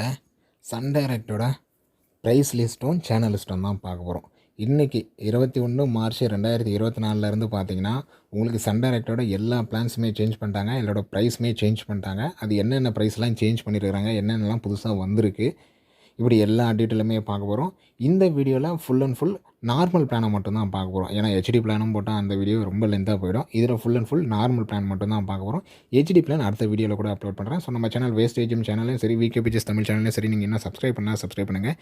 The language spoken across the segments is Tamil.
வீடியோவில் சன் டைரக்டோட ப்ரைஸ் லிஸ்ட்டும் சேனல் லிஸ்ட்டும் தான் பார்க்க போகிறோம் இன்றைக்கி இருபத்தி ஒன்று மார்ச் ரெண்டாயிரத்தி இருபத்தி நாலுலேருந்து பார்த்தீங்கன்னா உங்களுக்கு சன் டைரக்டோட எல்லா பிளான்ஸுமே சேஞ்ச் பண்ணிட்டாங்க எல்லாரோட ப்ரைஸுமே சேஞ்ச் பண்ணிட்டாங்க. அது என்னென்ன ப்ரைஸ்லாம் சேஞ்ச் பண்ணியிருக்கிறாங்க என்னென்னலாம் புதுசாக வந்திருக்கு இப்படி எல்லா டீட்டெயிலுமே பார்க்க போகிறோம் இந்த வீடியோவில் ஃபுல் அண்ட் ஃபுல் நார்மல் பிளானை மட்டும்தான் பார்க்க போகிறோம் ஏன்னா ஹெச்டி பிளானும் போட்டால் அந்த வீடியோ ரொம்ப லென்த்தாக போயிடும். இதில் full and full normal plan மட்டும் தான் பார்க்க போகிறோம் ஹெச்டி பிளான் அடுத்த வீடியோவில் கூட அப்லோட் பண்ணுறேன் ஸோ நம்ம சேனல் வேஸ்டேஜும் சேனலும் சரி விகே பிஜஸ் தமிழ் சேனலும் சரி நீங்கள் என்ன சப்ஸ்கிரைப் பண்ணால் சப்ஸ்கிரைப் பண்ணுங்கள்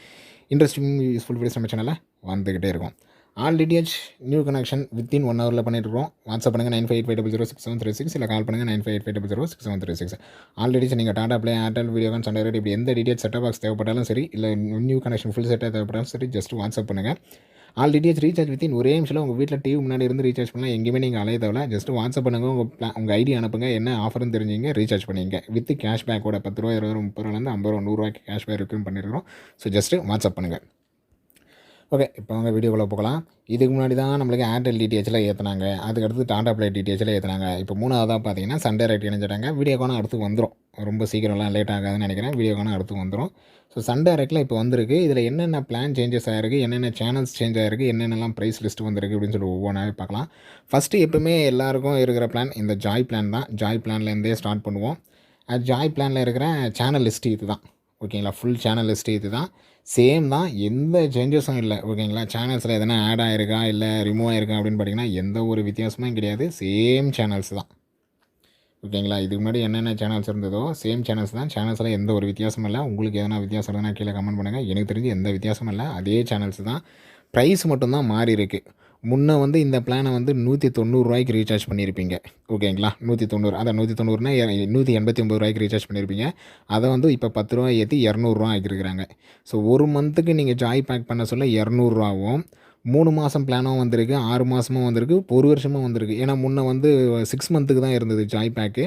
இன்ட்ரெஸ்டிங் யூஸ்ஃபுல் வீடியோஸ் நம்ம சேனலில் வந்துக்கிட்டே இருக்கும். All DTH new connection within one ஹவரில் பண்ணிட்டுருக்கோம் வாட்ஸ்அப் பண்ணுங்கள் nine five eight five double zero six seven three six இல்லை கால் பண்ணுங்கள் nine five eight five double zero six seven three six all DTH நீங்கள் டாடா ப்ளே ஏர்டெல் வீடியோகான் சண்டை ரேட் இப்படி எந்த டிடிஹெச் செட்டப் பாக்ஸ் தேவைப்பட்டாலும் சரி இல்லை நியூ கனெக்ஷன் ஃபுல் செட்டாக தேவைப்பட்டாலும் சரி ஜஸ்ட் வாட்ஸ்அப் பண்ணுங்கள் ஆல் டிடிஹெச் ரீசார்ஜ் வித்தின் ஒரே நிமிஷம் உங்கள் வீட்டில் டிவி முன்னாடி இருந்து ரீசார்ஜ் பண்ணலாம். எங்கேயுமே நீங்கள் அலைய தேவை ஜஸ்ட் வாட்ஸ்அப் பண்ணுங்கள் உங்கள் பிளான் உங்கள் ஐடி அனுப்புங்க என்ன ஆஃபர்னு தெரிஞ்சுங்க ரீசார்ஜ் பண்ணிங்க. வித் கேஷ்பேக்கோட பத்து ரூபா இருபது ரூபா முப்பது ரூபாலேருந்து ஐம்பது ரூபா நூறுரூவாய்க்கு கேஷ்பேக் இருக்குன்னு பண்ணிருக்கிறோம். ஸோ ஜஸ்ட்டு வாட்ஸ்அப் பண்ணுங்கள் ஓகே இப்போ அவங்க வீடியோக்குள்ளே போகலாம். இதுக்கு முன்னாடி தான் நம்மளுக்கு ஏர்டெல் டிடிஹெச்சில் ஏற்றினாங்க அதுக்கடுத்து டாடா பிளே டிடிஹெச்சில் ஏற்றினாங்க இப்போ மூணாவதாக பார்த்தீங்கன்னா சண்டே ரைட் இணைஞ்சிட்டாங்க. வீடியோக்கான அடுத்து வந்துடும் ரொம்ப சீக்கிரம்லாம் லேட் ஆகாதுன்னு நினைக்கிறேன். வீடியோக்கான அடுத்து வந்துடும் ஸோ சண்டே ரைட்டில் இப்போ வந்திருக்கு. இதில் என்னென்ன பிளான் சேஞ்சஸ் ஆகிருக்கு என்னென்ன சேனல்ஸ் சேஞ்ச் ஆகிருக்கு என்னென்னலாம் ப்ரைஸ் லிஸ்ட் வந்திருக்கு? அப்படின்னு சொல்லி ஒவ்வொன்றாவே பார்க்கலாம். ஃபஸ்ட்டு எப்பவுமே எல்லாருக்கும் இருக்கிற பிளான் இந்த ஜாய் பிளான் தான். ஜாய் பிளான்லேருந்தே ஸ்டார்ட் பண்ணுவோம். ஜாய் பிளானில் இருக்கிற சேனல் லிஸ்ட்டு இது தான் ஓகேங்களா ஃபுல் சேனல் லிஸ்ட்டு இது தான் சேம் தான். எந்த சேஞ்சஸும் இல்லை. ஓகேங்களா சேனல்ஸில் எதனா ஆட் ஆகிருக்கா இல்லை ரிமூவ் ஆகிருக்கா அப்படின்னு பார்த்தீங்கன்னா எந்த ஒரு வித்தியாசமும் கிடையாது. சேம் சேனல்ஸ் தான். ஓகேங்களா இதுக்கு முன்னாடி என்னென்ன சேனல்ஸ் இருந்ததோ சேம் சேனல்ஸ் தான். சேனல்ஸில் எந்த ஒரு வித்தியாசமும் இல்லை. உங்களுக்கு எதனா வித்தியாசம் இருந்தால் கீழே கமெண்ட் பண்ணுங்கள் எனக்கு தெரிஞ்சு எந்த வித்தியாசமும் இல்லை. அதே சேனல்ஸ் தான். ப்ரைஸ் மட்டும்தான் மாறி இருக்குது முன்னே வந்து இந்த பிளானை வந்து நூற்றி தொண்ணூறுரூவாய்க்கு ரீசார்ஜ் பண்ணியிருப்பீங்க ஓகேங்களா நூற்றி தொண்ணூறு அதை நூற்றி தொண்ணூறுனா நூற்றி எண்பத்தி ஒம்பது ரூபாய்க்கு ரீசார்ஜ் பண்ணியிருப்பீங்க அதை வந்து இப்போ பத்து ரூபா ஏற்றி இரநூறுவா ஆக்கிருக்கிறாங்க. ஸோ ஒரு மந்த்துக்கு நீங்கள் ஜாய் பேக் பண்ண சொல்ல இரநூறுவாவும் மூணு மாதம் பிளானும் வந்திருக்கு ஆறு மாதமும் வந்திருக்கு ஒரு வருஷமும் வந்திருக்கு. ஏன்னா முன்னே வந்து சிக்ஸ் மந்த்துக்கு தான் இருந்தது ஜாய் பேக்கு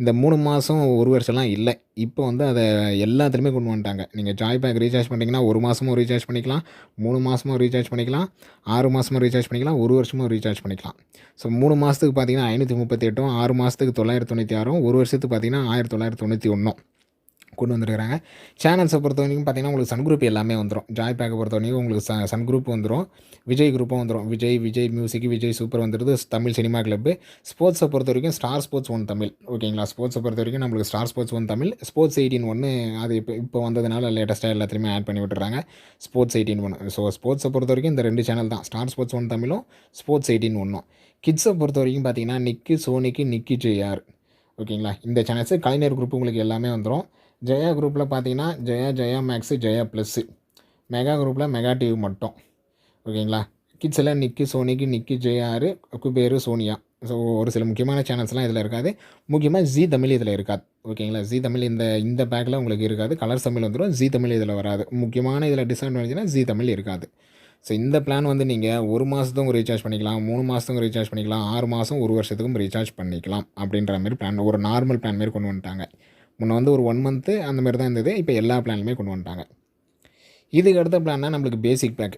இந்த மூணு மாதம் ஒரு வருஷம்லாம் இல்லை. இப்போ வந்து அதை எல்லாத்துலேயுமே கொண்டு வந்துட்டாங்க. நீங்கள் ஜாய் பேக் ரீசார்ஜ் பண்ணிங்கன்னா ஒரு மாதமும் ரீசார்ஜ் பண்ணிக்கலாம். மூணு மாதமும் ரீசார்ஜ் பண்ணிக்கலாம். ஆறு மாதமும் ரீசார்ஜ் பண்ணிக்கலாம். ஒரு வருஷமும் ரீசார்ஜ் பண்ணிக்கலாம். ஸோ மூணு மாதத்துக்கு பார்த்தீங்கன்னா ஐநூற்றி முப்பத்தி எட்டும் ஆறு மாதத்துக்கு தொள்ளாயிரத்தி தொண்ணூற்றி ஆறும் ஒரு வருஷத்துக்கு பார்த்தீங்கன்னா ஆயிரத்தி தொள்ளாயிரத்தி தொண்ணூற்றி ஒன்றும். கொண்டு வந்துருக்காங்க சேனல்ஸை பொறுத்த வரைக்கும் பார்த்தீங்கன்னா உங்களுக்கு சன் குரூப் எல்லாமே வந்துடும் ஜாய் பேக்கை பொறுத்த வரைக்கும் உங்களுக்கு ச சன் குரூப் வந்துடும் விஜய் குரூப்பும் வந்துடும் விஜய் விஜய் மியூசிக் விஜய் சூப்பர் வந்துடுது தமிழ் சினிமா கிளப்பு ஸ்போர்ட்ஸை பொறுத்த வரைக்கும் ஸ்டார் ஸ்போர்ட்ஸ் ஒன் தமிழ் ஓகேங்களா ஸ்போர்ட்ஸை பொறுத்த வரைக்கும் நம்மளுக்கு Star Sports one Tamil Sports eighteen ஒன்று அது இப்போ இப்போ வந்ததுனால லேட்டஸ்ட்டாக எல்லாத்தையுமே ஆட் பண்ணி விட்டுறாங்க. ஸ்போர்ட்ஸ் எயிட்டின் ஒன் ஸோ ஸ்போர்ட்ஸை பொறுத்த வரைக்கும் இந்த ரெண்டு சேனல் தான். ஸ்டார் ஸ்போர்ட்ஸ் ஒன் தமிழும் ஸ்போர்ட்ஸ் எயிட்டின் ஒன்றும் கிட்ஸை பொறுத்த வரைக்கும் பார்த்தீங்கன்னா நிக்கு சோனிக்கு நிக்கி ஜேஆர் ஓகேங்களா இந்த சேனல்ஸு கலைஞர் குரூப் உங்களுக்கு எல்லாமே வந்துடும் ஜெயா குரூப்பில் பார்த்தீங்கன்னா Jaya Jaya max Jaya plus mega குரூப்பில் மெகா டிவி மட்டும். ஓகேங்களா? கிட்ஸில் நிக்கி சோனிக்கு நிக்கி ஜெயாரு குபேரு சோனியா ஸோ ஒரு சில முக்கியமான சேனல்ஸ்லாம் இதில் இருக்காது. முக்கியமாக ஜி தமிழ் இதில் இருக்காது. ஓகேங்களா? ஜி தமிழ் இந்த இந்த பேக்கில் உங்களுக்கு இருக்காது. கலர்ஸ் தமிழ் வந்துடும் ஜி தமிழ் இதில் வராது. முக்கியமான இதில் டிஸ்அட்வான்டேஜ்னால் ஜி தமிழ் இருக்காது. ஸோ இந்த பிளான் வந்து நீங்கள் ஒரு மாதத்துக்கும் ரீசார்ஜ் பண்ணிக்கலாம் மூணு மாதத்துக்கும் ரீசார்ஜ் பண்ணிக்கலாம் ஆறு மாதம் ஒரு வருஷத்துக்கும் ரீசார்ஜ் பண்ணிக்கலாம் அப்படின்ற மாதிரி பிளான் ஒரு நார்மல் பிளான் மாரி கொண்டு வந்துட்டாங்க. முன்னே வந்து ஒரு ஒன் மந்த்து அந்த மாதிரி தான் இருந்தது. இப்போ எல்லா பிளானுமே கொண்டு வந்துட்டாங்க. இதுக்கு அடுத்த பிளான்னா நம்மளுக்கு பேசிக் பேக்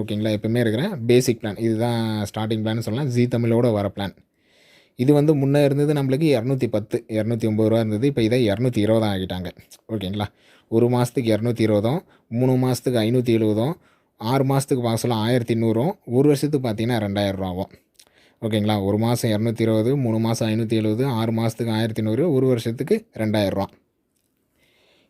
ஓகேங்களா எப்பவுமே இருக்கிற பேசிக் பிளான் இதுதான் ஸ்டார்டிங் பிளான் சொல்லலாம். ஜி தமிழோட வர பிளான் இது வந்து முன்னே இருந்தது நம்மளுக்கு இரநூத்தி பத்து இரநூத்தி ஒம்பது ரூபா இருந்தது. இப்போ இதை இரநூத்தி இருபதாக ஆகிட்டாங்க ஓகேங்களா ஒரு மாதத்துக்கு இரநூத்தி இருபதும் மூணு மாதத்துக்கு ஐநூற்றி எழுபதும் ஆறு மாதத்துக்கு பார்க்க சொல்ல ஆயிரத்தி நூறும் ஒரு வருஷத்துக்கு பார்த்தீங்கன்னா ரெண்டாயிரம் ரூபாவும். ஓகேங்களா? ஒரு மாதம் இரநூத்தி இருபது மூணு மாதம் ஐநூற்றி எழுபது ஆறு மாதத்துக்கு ஆயிரத்தி நூறு ஒரு வருஷத்துக்கு ரெண்டாயிரரூவா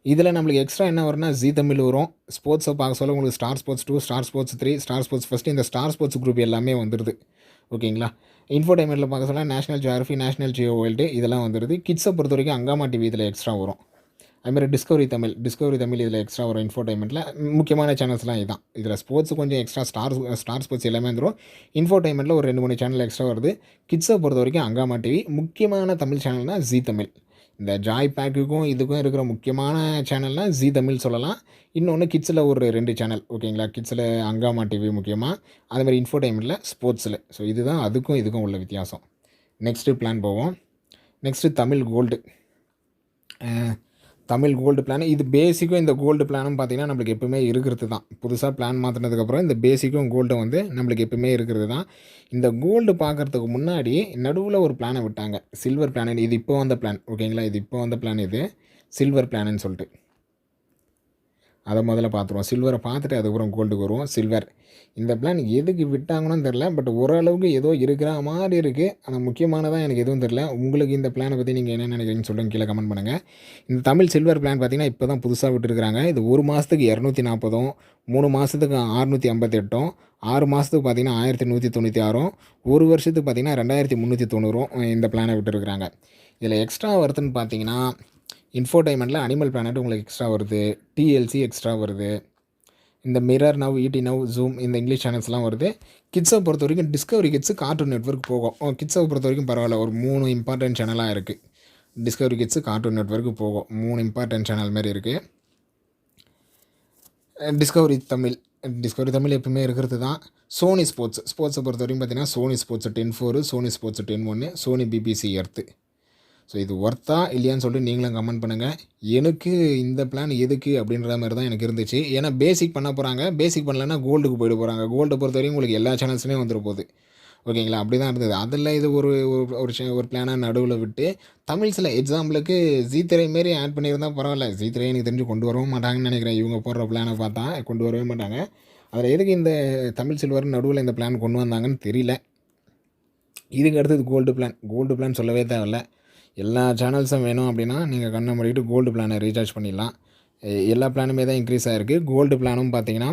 இதில் நம்மளுக்கு எக்ஸ்ட்ரா என்ன வரும்னா ஜி தமிழ் வரும். ஸ்போர்ட்ஸை பார்க்க சொல்ல உங்களுக்கு Star Sports two Star Sports three Star Sports first இந்த ஸ்டார் ஸ்போர்ட்ஸ் குரூப் எல்லாமே வந்துடுது ஓகேங்களா? இன்ஃபோடைமெண்ட்டில் பார்க்க சொல்ல National Geography National Geo World இதெல்லாம் வந்துடுது கிட்ஸை பொறுத்த வரைக்கும் அங்காமா டிவி இதில் எக்ஸ்ட்ரா வரும். அதுமாதிரி டிஸ்கவரி தமிழ் டிஸ்கவரி தமிழ் இதில் எக்ஸ்ட்ரா வரும் இன்ஃபோடைமெண்ட்டில் முக்கியமான சேனல்ஸ்லாம் இதுதான் இதில் ஸ்போர்ட்ஸ் கொஞ்சம் எக்ஸ்ட்ரா ஸ்டார் ஸ்டார் ஸ்போர்ட்ஸ் எல்லாமே வந்துடும் இன்ஃபோடைமெண்ட்டில் ஒரு ரெண்டு மூணு சேனல் எக்ஸ்ட்ரா வருது. கிட்ஸை பொறுத்த வரைக்கும் அங்காமா டிவி முக்கியமான தமிழ் சேனல்னால் ஜி தமிழ் இந்த ஜாய் பேக்குக்கும் இதுக்கும் இருக்கிற முக்கியமான சேனல்னால் ஜி தமிழ் சொல்லலாம். இன்னொன்று கிட்ஸில் ஒரு ரெண்டு சேனல் ஓகேங்களா கிட்ஸில் அங்காமா டிவி முக்கியமாக அதேமாதிரி இன்ஃபோடைமெண்ட்டில் ஸ்போர்ட்ஸில் ஸோ இதுதான் அதுக்கும் இதுக்கும் உள்ள வித்தியாசம். நெக்ஸ்ட்டு பிளான் போவோம். Next Tamil gold Tamil gold plan இது பேசிக்கும் இந்த கோல்டு பிளானும் பார்த்திங்கன்னா நம்மளுக்கு எப்பவுமே இருக்கிறது தான். புதுசாக பிளான் மாற்றினதுக்கப்புறம் இந்த பேசிக்கும் கோல்டு வந்து நம்மளுக்கு எப்பவுமே இருக்கிறது தான். இந்த கோல்டு பார்க்குறதுக்கு முன்னாடி நடுவில் ஒரு பிளானை விட்டாங்க. சில்வர் பிளான் இது இப்போ வந்த பிளான் ஓகேங்களா இது இப்போ வந்த பிளான் இது. சில்வர் பிளான்னு சொல்லிட்டு. அதை முதல்ல பார்த்துருவோம். சில்வரை பார்த்துட்டு அதுக்கப்புறம் கோல்டுக்கு வருவோம். சில்வர் இந்த பிளான் எதுக்கு விட்டாங்கன்னு தெரில பட் ஓரளவுக்கு ஏதோ இருக்கிற மாதிரி இருக்குது ஆனால் முக்கியமானதாக எனக்கு எதுவும் தெரில உங்களுக்கு இந்த பிளானை பற்றி நீங்கள் என்ன நினைக்கிறீங்கன்னு சொல்லுங்கள் கீழே கமெண்ட் பண்ணுங்கள் இந்த தமிழ் சில்வர் பிளான் பார்த்தீங்கன்னா இப்போ தான் புதுசாக விட்டுருக்காங்க இது ஒரு மாதத்துக்கு இரநூத்தி நாற்பதும் மூணு மாதத்துக்கு அறுநூற்றி ஐம்பத்தெட்டும் ஆறு மாதத்துக்கு பார்த்தீங்கன்னா ஆயிரத்தி நூற்றி தொண்ணூற்றி ஆறும் ஒரு வருஷத்துக்கு பார்த்தீங்கன்னா ரெண்டாயிரத்தி முந்நூற்றி தொண்ணூறும் இந்த பிளானை விட்டுருக்குறாங்க. இதில் எக்ஸ்ட்ரா வருதுன்னு பார்த்தீங்கன்னா இன்ஃபோடைமெண்ட்டில் அனிமல் பிளானட் உங்களுக்கு எக்ஸ்ட்ரா வருது. டிஎல்சி எக்ஸ்ட்ரா வருது. இந்த Mirror Now ET Now Zoom இந்த இங்கிலீஷ் சேனல்ஸ்லாம் வருது. கிட்ஸை பொறுத்த வரைக்கும் டிஸ்கவரி கிட்ஸு கார்ட்டூன் நெட்ஒர்க் போகும். கிட்ஸை பொறுத்த வரைக்கும் பரவாயில்ல. ஒரு மூணு இம்பார்ட்டன்ட் சேனலாக இருக்குது டிஸ்கவரி கிட்ஸு கார்ட்டூன் நெட்ஒர்க்கு போகும். மூணு இம்பார்ட்டன்ட் சேனல் மாதிரி இருக்குது டிஸ்கவரி தமிழ் டிஸ்கவரி தமிழ் எப்பவுமே இருக்கிறது தான். சோனி ஸ்போர்ட்ஸ் ஸ்போர்ட்ஸை பொறுத்த வரைக்கும் பார்த்தீங்கன்னா Sony Sports Ten four Sony Sports Ten ஒன்று சோனி பிபிசி எர்த்து ஸோ இது ஒர்த்தா இல்லையான்னு சொல்லிட்டு நீங்களும் கமெண்ட் பண்ணுங்கள் எனக்கு இந்த பிளான் எதுக்கு அப்படின்ற மாதிரி தான் எனக்கு இருந்துச்சு. ஏன்னா பேசிக் பண்ண போகிறாங்க பேசிக் பண்ணலன்னா கோல்டுக்கு போயிட போகிறாங்க கோல்டை பொறுத்த வரைக்கும் உங்களுக்கு எல்லா சேனல்ஸுமே வந்துட போகுது. ஓகேங்களா அப்படி தான் இருந்தது. அதில் இது ஒரு ஒரு- ஒரு ஒரு பிளானாக நடுவில் விட்டு தமிழ் சில எக்ஸாம்பிளுக்கு ஜீத்திரை மாரி ஆட் பண்ணியிருந்தா பரவாயில்ல. ஜீத்திரை எனக்கு தெரிஞ்சு கொண்டு வரவும் மாட்டாங்கன்னு நினைக்கிறேன். இவங்க போடுற பிளானை பார்த்தா கொண்டு வரவே மாட்டாங்க. அதில் எதுக்கு இந்த தமிழ் சில்வர் நடுவில் இந்த பிளான் கொண்டு வந்தாங்கன்னு தெரியல. இதுக்கு அடுத்தது கோல்டு பிளான் கோல்டு பிளான் சொல்லவே தேவையில்ல. எல்லா சேனல்ஸும் வேணும் அப்படின்னா நீங்கள் கண்ணை மூடிட்டு கோல்டு பிளானை ரீசார்ஜ் பண்ணிடலாம். எல்லா பிளானுமே தான் இன்க்ரீஸ் ஆகிருக்கு கோல்டு பிளானும் பார்த்தீங்கன்னா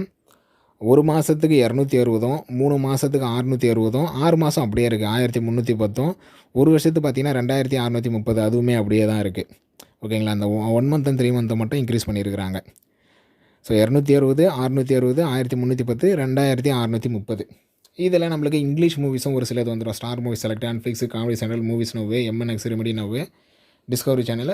ஒரு மாதத்துக்கு இரநூத்தி அறுபதும் மூணு மாதத்துக்கு அறுநூற்றி அறுபதும் ஆறு மாதம் அப்படியே இருக்குது ஆயிரத்தி முந்நூற்றி பத்தும். ஒரு வருஷத்துக்கு பார்த்தீங்கன்னா ரெண்டாயிரத்தி அறநூற்றி முப்பது அதுவுமே அப்படியே தான் இருக்குது ஓகேங்களா? அந்த ஒன் மந்த் அண்ட் த்ரீ மந்த்தை மட்டும் இன்க்ரீஸ் பண்ணியிருக்கிறாங்க ஸோ இரநூத்தி அறுபது அறுநூற்றி அறுபது ஆயிரத்தி முந்நூற்றி பத்து ரெண்டாயிரத்தி அறநூற்றி முப்பது. இதில் நம்மளுக்கு இங்கிலீஷ் மூவிஸும் ஒரு சிலது வந்துடும் Star Movies Select Netflix comedy channel Movies Now MNX Romedy Now Discovery channel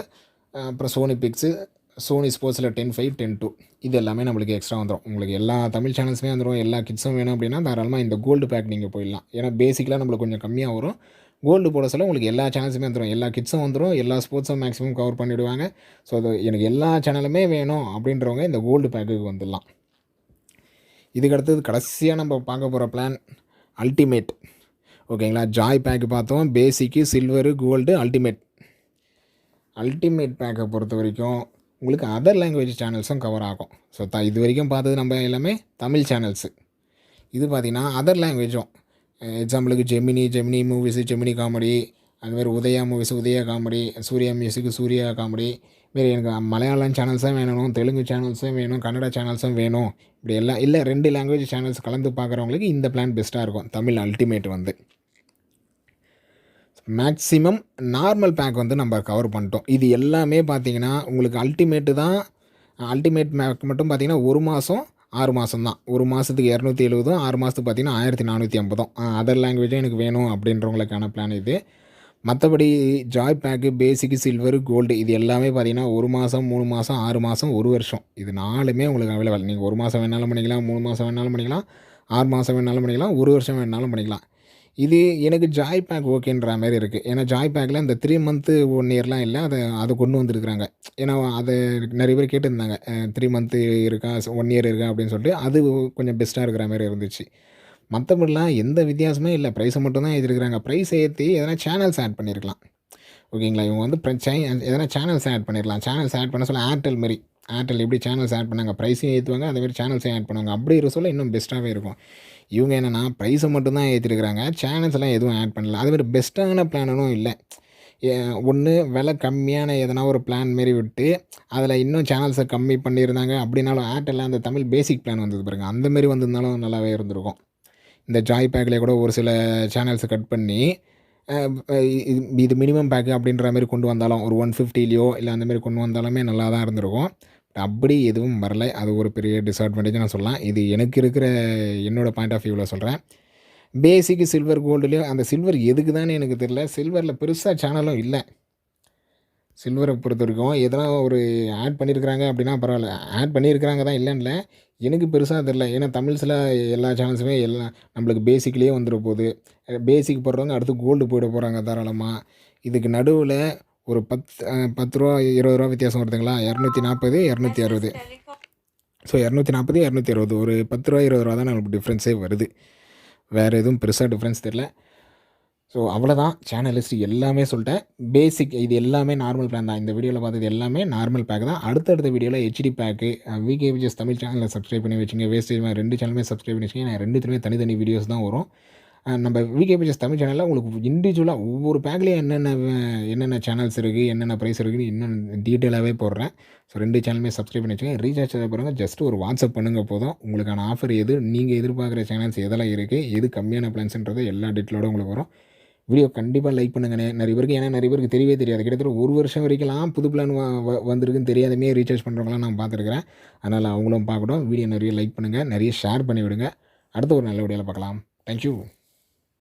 அப்புறம் சோனி பிக்ஸு சோனி ஸ்போர்ட்ஸில் டென் ஃபைவ் டென் டூ இது எல்லாமே நம்மளுக்கு எக்ஸ்ட்ரா வந்துடும் உங்களுக்கு எல்லா தமிழ் சேனல்ஸுமே வந்துடும் எல்லா கிட்ஸும் வேணும் அப்படின்னா தாராளமாக இந்த கோல்டு பேக் நீங்கள் போயிடலாம். ஏன்னா பேசிக்கலாக நம்மளுக்கு கொஞ்சம் கம்மியாக வரும். கோல்டு போட சொல்ல உங்களுக்கு எல்லா சேனல்ஸுமே வந்துடும் எல்லா கிட்ஸும் வந்துடும் எல்லா ஸ்போர்ட்ஸும் மேக்ஸிமம் கவர் பண்ணிவிடுவாங்க ஸோ அது எனக்கு எல்லா சேனலுமே வேணும் அப்படின்றவங்க இந்த கோல்டு பேக்குக்கு வந்துடலாம். இதுக்கு அடுத்தது கடைசியாக நம்ம பார்க்க போகிற பிளான் அல்டிமேட் ஓகேங்களா? ஜாய் பேக்கு பார்த்தோம். Basic silver gold ultimate ultimate பேக்கை பொறுத்த வரைக்கும் உங்களுக்கு அதர் லாங்குவேஜ் சேனல்ஸும் கவர் ஆகும். ஸோ த இது வரைக்கும் பார்த்தது நம்ம எல்லாமே தமிழ் சேனல்ஸு இது பார்த்திங்கன்னா அதர் லாங்குவேஜும் எக்ஸாம்பிளுக்கு Gemini Gemini movies Gemini comedy அதுமாரி Udaya movies Udaya comedy Surya music Surya comedy மாரி எனக்கு மலையாளம் சேனல்ஸும் வேணும் தெலுங்கு சேனல்ஸும் வேணும் கன்னடா சேனல்ஸும் வேணும் இப்படி எல்லாம் இல்லை ரெண்டு லாங்குவேஜ் சேனல்ஸ் கலந்து பார்க்குறவங்களுக்கு இந்த பிளான் பெஸ்ட்டாக இருக்கும். தமிழ் அல்டிமேட் வந்து. மேக்ஸிமம் நார்மல் பேக் வந்து நம்ம கவர் பண்ணிட்டோம். இது எல்லாமே பார்த்தீங்கன்னா உங்களுக்கு அல்டிமேட்டு தான் அல்டிமேட் பேக் மட்டும் பார்த்தீங்கன்னா ஒரு மாதம் ஆறு மாதம் தான். ஒரு மாதத்துக்கு இரநூத்தி எழுபதும் ஆறு மாதத்துக்கு பார்த்தீங்கன்னா ஆயிரத்தி நானூற்றி ஐம்பதும். அதர் லாங்குவேஜும் எனக்கு வேணும் அப்படின்றவங்களுக்கான பிளான் இது. மற்றபடி joy pack basic silver gold இது எல்லாமே பார்த்தீங்கன்னா ஒரு மாதம் மூணு மாதம் ஆறு மாதம் ஒரு வருஷம். இது நாலுமே உங்களுக்கு அவைலபிள் நீங்கள் ஒரு மாதம் வேணாலும் பண்ணிக்கலாம் மூணு மாதம் வேணாலும் பண்ணிக்கலாம் ஆறு மாதம் வேணாலும் பண்ணிக்கலாம் ஒரு வருஷம் வேணாலும் பண்ணிக்கலாம். இது எனக்கு ஜாய் பேக் ஓகேன்ற மாதிரி இருக்குது ஏன்னா ஜாய் பேக்கில் இந்த த்ரீ மந்த்து ஒன் இயர்லாம் இல்லை அதை அதை கொண்டு வந்துருக்குறாங்க. ஏன்னா அதை நிறைய பேர் கேட்டிருந்தாங்க. த்ரீ மந்த்து இருக்கா ஒன் இயர் இருக்கா அப்படின்னு சொல்லிட்டு அது கொஞ்சம் பெஸ்ட்டாக இருக்கிற மாதிரி இருந்துச்சு. மற்றபடிலாம் எந்த வித்தியாசமே இல்லை. ப்ரைஸை மட்டும்தான் எழுதிருக்கிறாங்க ப்ரைஸ் ஏற்றி எதனா சேனல்ஸ் ஆட் பண்ணியிருக்கலாம் ஓகேங்களா? இவங்க வந்து எதனா சேனல்ஸ் ஆட் பண்ணிடலாம் சேனல்ஸ் ஆட் பண்ண சொல்ல ஏர்டெல் மாரி ஏர்டெல் எப்படி சேனல்ஸ் ஆட் பண்ணாங்க? ப்ரைஸையும் ஏற்றுவாங்க அதே மாதிரி சேனல்ஸையும் ஆட் பண்ணுவாங்க. அப்படி இருக்க சொல்ல இன்னும் பெஸ்ட்டாகவே இருக்கும். இவங்க என்னென்னா ப்ரைஸை மட்டும்தான் ஏற்றிருக்கிறாங்க சேனல்ஸ்லாம் எதுவும் ஆட் பண்ணல. அது மாதிரி பெஸ்ட்டான பிளானும் இல்லை. ஒன்று விலை கம்மியான எதனா ஒரு பிளான் மாரி விட்டு அதில் இன்னும் சேனல்ஸை கம்மி பண்ணியிருந்தாங்க. அப்படின்னாலும் ஏர்டெல்லாம் அந்த தமிழ் பேசிக் பிளான் வந்தது பாருங்க. அந்தமாரி வந்திருந்தாலும் நல்லாவே இருந்திருக்கும். இந்த ஜாய் பேக்கில் கூட ஒரு சில சேனல்ஸை கட் பண்ணி இது இது மினிமம் பேக்கு அப்படின்ற மாதிரி கொண்டு வந்தாலும் ஒரு ஒன் ஃபிஃப்டிலையோ இல்லை அந்தமாரி கொண்டு வந்தாலுமே நல்லா தான் இருந்திருக்கும் அப்படி எதுவும் வரல. அது ஒரு பெரிய டிஸ்அட்வான்டேஜ் நான் சொல்லலாம். இது எனக்கு இருக்கிற என்னோடய பாயிண்ட் ஆஃப் வியூவில் சொல்கிறேன் பேசிக்கு சில்வர் கோல்டுலேயும் அந்த சில்வர் எதுக்கு தானே எனக்கு தெரியல. சில்வரில் பெருசாக சேனலும் இல்லை. சில்வரை பொறுத்த வரைக்கும் எதனா ஒரு ஆட் பண்ணியிருக்கிறாங்க அப்படின்னா பரவாயில்ல. ஆட் பண்ணியிருக்கிறாங்க தான் இல்லைன்னு இல்லை எனக்கு பெருசாக தெரில ஏன்னா தமிழ்ஸில் எல்லா சேனல்ஸுமே எல்லாம் நம்மளுக்கு பேசிக்லேயே வந்துட போகுது. பேசிக் போடுறவங்க அடுத்து கோல்டு போயிட போகிறாங்க தாராளமாக இதுக்கு நடுவில் ஒரு பத்து பத்து ரூபா இருபது ரூபா வித்தியாசம் வருதுங்களா? இரநூத்தி நாற்பது இரநூத்தி அறுபது. ஸோ இரநூத்தி நாற்பது இரநூத்தி அறுபது. ஒரு பத்து ரூபா இருபது ரூபா தான் நம்மளுக்கு டிஃப்ரென்ஸே வருது. வேறு எதுவும் பெருசாக டிஃப்ரென்ஸ் தெரில ஸோ அவ்வளோதான் சேனல் லிஸ்ட் எல்லாமே சொல்லிட்டேன். பேசிக் இது எல்லாமே நார்மல் பிளான் தான். இந்த வீடியோவில் பார்த்தது எல்லாமே நார்மல் பேக் தான். அடுத்தடுத்த வீடியோவில் ஹெச்டி பேக்கு விகேவிஜஸ் தமிழ் சேனலில் சப்ஸ்கிரைப் பண்ணி வச்சுங்க வேஸ்ட் ரெண்டு சேனலுமே சப்ஸ்கிரைப் பண்ணி வச்சுங்க நான் ரெண்டுத்துலேயுமே தனித்தனி வீடியோஸ் தான் வரும். நம்ம விகே தமிழ் சேனலில் உங்களுக்கு இண்டிவிஜுவலாக ஒவ்வொரு பேக்லேயும் என்னென்ன என்னென்ன சேனல்ஸ் இருக்குது என்னென்ன ப்ரைஸ் இருக்குன்னு இன்னும் டீட்டெயிலாகவே போடுறேன். ஸோ ரெண்டு சேனலுமே சப்ஸ்கிரைப் பண்ணி வச்சுக்கோங்க. ரீசார்ஜ் செய்ய போகிறவங்க ஜஸ்ட் ஒரு வாட்ஸ்அப் பண்ணுங்கள் போதும். உங்களுக்கான ஆஃபர் எது நீங்கள் எதிர்பார்க்குற சேனல்ஸ் எதெல்லாம் இருக்குது எது கம்மியான பிளான்ஸ்ன்றது எல்லா டீட்டெயிலோட உங்களுக்கு வரும். வீடியோ கண்டிப்பாக லைக் பண்ணுங்கண்ணே. நிறைய பேருக்கு ஏன்னா நிறைய பேருக்கு தெரியவே தெரியாது. கிட்டத்தட்ட ஒரு வருஷம் வரைக்கும்லாம் புது பிளான் வந்திருக்குன்னு தெரியாதமே ரீசார்ஜ் பண்ணுறவங்களாம் நான் பார்த்துருக்குறேன். அதனால் அவங்களும் பார்க்கட்டும். வீடியோ நிறைய லைக் பண்ணுங்கள் நிறைய ஷேர் பண்ணி விடுங்க அடுத்த ஒரு நல்ல வீடியோவில் பார்க்கலாம். தேங்க்யூ